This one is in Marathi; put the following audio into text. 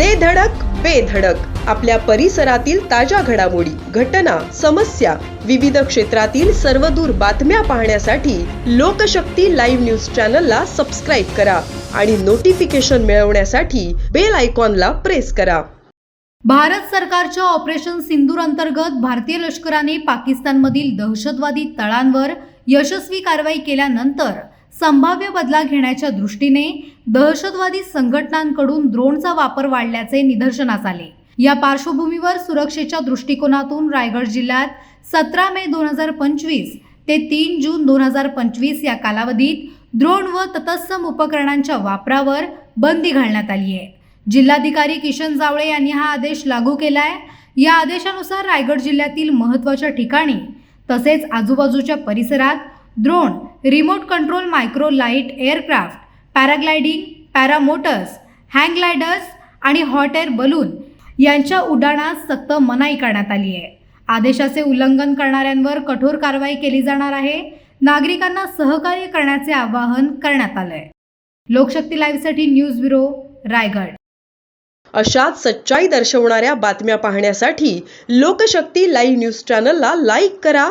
दे धडक बेधडक आपल्या परिसरातील ताज्या घडामोडी घटना समस्या विविध क्षेत्रातील सर्वदूर बातम्या पाहण्यासाठी लोकशक्ती लाईव्ह न्यूज चॅनलला सबस्क्राईब करा आणि नोटिफिकेशन मिळवण्यासाठी बेल आयकॉनला प्रेस करा. भारत सरकारच्या ऑपरेशन सिंदूर अंतर्गत भारतीय लष्कराने पाकिस्तानमधील दहशतवादी तळांवर यशस्वी कारवाई केल्यानंतर संभाव्य बदला घेण्याच्या दृष्टीने दहशतवादी संघटनांकडून ड्रोनचा वापर वाढल्याचे निदर्शनास आले. या पार्श्वभूमीवर सुरक्षेच्या दृष्टिकोनातून रायगड जिल्ह्यात सतरा मे दोन हजार पंचवीस ते तीन जून दोन हजार पंचवीस या कालावधीत ड्रोन व तत्सम उपकरणांच्या वापरावर बंदी घालण्यात आली आहे. जिल्हाधिकारी किशन जावळे यांनी हा आदेश लागू केला आहे या आदेशानुसार रायगड जिल्ह्यातील महत्त्वाच्या ठिकाणी तसेच आजूबाजूच्या परिसरात drone remote control micro light aircraft paragliding paramotors hang gliders आणि हॉट एअर बलून यांच्या उड्डाणास सक्त मनाई करण्यात आली आहे. आदेशाचे उल्लंघन करणाऱ्यांवर कठोर कारवाई केली जाणार आहे. नागरिकांना सहकार्य करण्याचे आवाहन करण्यात आलंय. लोकशक्ती लाईव्हसाठी न्यूज ब्युरो रायगड. अशाच सच्चाई दर्शवणाऱ्या बातम्या पाहण्यासाठी लोकशक्ती लाईव्ह न्यूज चॅनलला लाईक करा